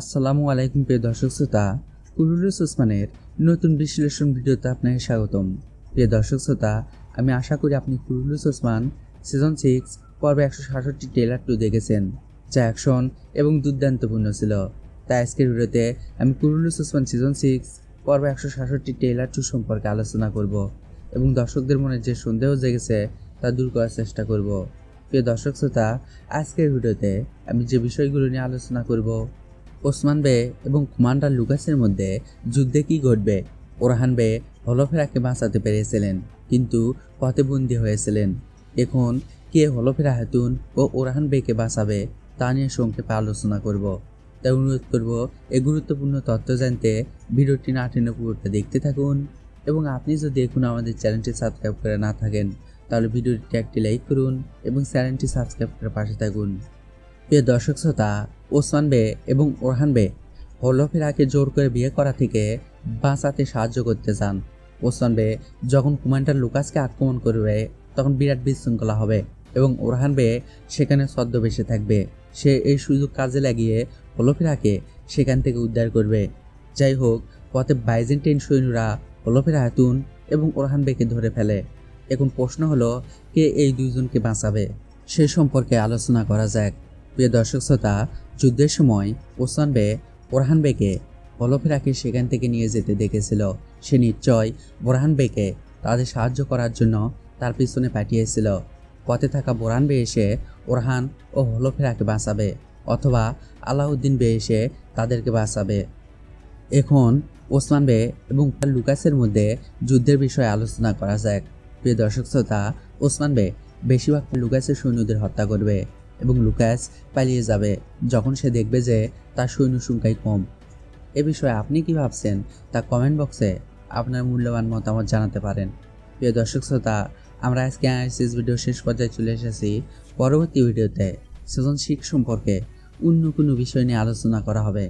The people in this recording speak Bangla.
আসসালামু আলাইকুম প্রিয় দর্শক শ্রোতা কুরুলুস ওসমানের নতুন বিশ্লেষণ ভিডিওতে আপনাকে স্বাগতম। প্রিয় দর্শক শ্রোতা, আমি আশা করি আপনি কুরুলুস ওসমান সিজন সিক্স পর্ব একশো সাতষট্টি ট্রেলার টু দেখেছেন, যা অ্যাকশন এবং দুর্দান্তপূর্ণ ছিল। তাই আজকের ভিডিওতে আমি কুরুলুস ওসমান সিজন সিক্স পর্ব একশো সাতষট্টি ট্রেলার টু সম্পর্কে আলোচনা করব এবং দর্শকদের মনে যে সন্দেহ জেগেছে তা দূর করার চেষ্টা করব। প্রিয় দর্শক শ্রোতা, আজকের ভিডিওতে আমি যে বিষয়গুলো নিয়ে আলোচনা করব ওসমান বে এবং কমান্ডার লুকাসের মধ্যে যুদ্ধে কি ঘটবে? ওরহান বে হলফেরাকে বাঁচাতে পেরেছিলেন, কিন্তু পথে বন্দী হয়েছিলেন। এখন কে হলফেরা হাতুন ও ওরহান বেকে বাঁচাবে তা নিয়ে সংক্ষেপে আলোচনা করব। তাই অনুরোধ করব এই গুরুত্বপূর্ণ তথ্য জানতে ভিডিওটি না টেনে পুরোটা দেখতে থাকুন এবং আপনি যদি এখন আমাদের চ্যানেলটি সাবস্ক্রাইব করে না থাকেন, তাহলে ভিডিওটি একটি লাইক করুন এবং চ্যানেলটি সাবস্ক্রাইব করে পাশে থাকুন। প্রিয় দর্শক শ্রোতা, ওসমান বে এবং ওরহান বে হলফেরাকে জোর করে বিয়ে করা থেকে বাঁচাতে সাহায্য করতে চান। ওসমান বে যখন কমান্ডার লুকাসকে আক্রমণ করবে, তখন বিরাট বিশৃঙ্খলা হবে এবং ওরহান বে সেখানে ছদ্মবেশে থাকবে। সে এই সুযোগ কাজে লাগিয়ে হলফেরাকে সেখান থেকে উদ্ধার করবে। যাই হোক, পথে বাইজেন্টাইন সৈন্যরা হলফেরা হাতুন এবং ওরহান বেকে ধরে ফেলে। এখন প্রশ্ন হলো, কে এই দুইজনকে বাঁচাবে? সে সম্পর্কে আলোচনা করা যাক। প্রিয় দর্শক শ্রোতা, যুদ্ধের সময় ওসমান বে ওরহান বেকে হলফেরাকে সেখান থেকে নিয়ে যেতে দেখেছিল। সে নিশ্চয় বোরহান বেকে তাদের সাহায্য করার জন্য তার পিছনে পাঠিয়েছিল। পথে থাকা বোরহান বে এসে ওরহান ও হলফেরাকে বাঁচাবে, অথবা আলাউদ্দিন বে এসে তাদেরকে বাঁচাবে। এখন ওসমান বে এবং লুকাসের মধ্যে যুদ্ধের বিষয়ে আলোচনা করা যাক। প্রিয় দর্শক শ্রোতা, ওসমান বে বেশিরভাগ লুকাসের সৈন্যদের হত্যা করবে। এবং লুকাস পালিয়ে যাবে যখন সে দেখবে যে তার সৈন্য সংখ্যাই কম। এ বিষয়ে আপনি কি ভাবছেন? তা কমেন্ট বক্সে আপনার মূল্যবান মতামত জানাতে পারেন। প্রিয় দর্শক শ্রোতা, আমরা আজকে অ্যানালিসিস ভিডিও শেষ পর্যায়ে চলে এসেছি। পরবর্তী ভিডিওতে সেজন শিখ সম্পর্কে অন্য কোনো বিষয় নিয়ে আলোচনা করা হবে।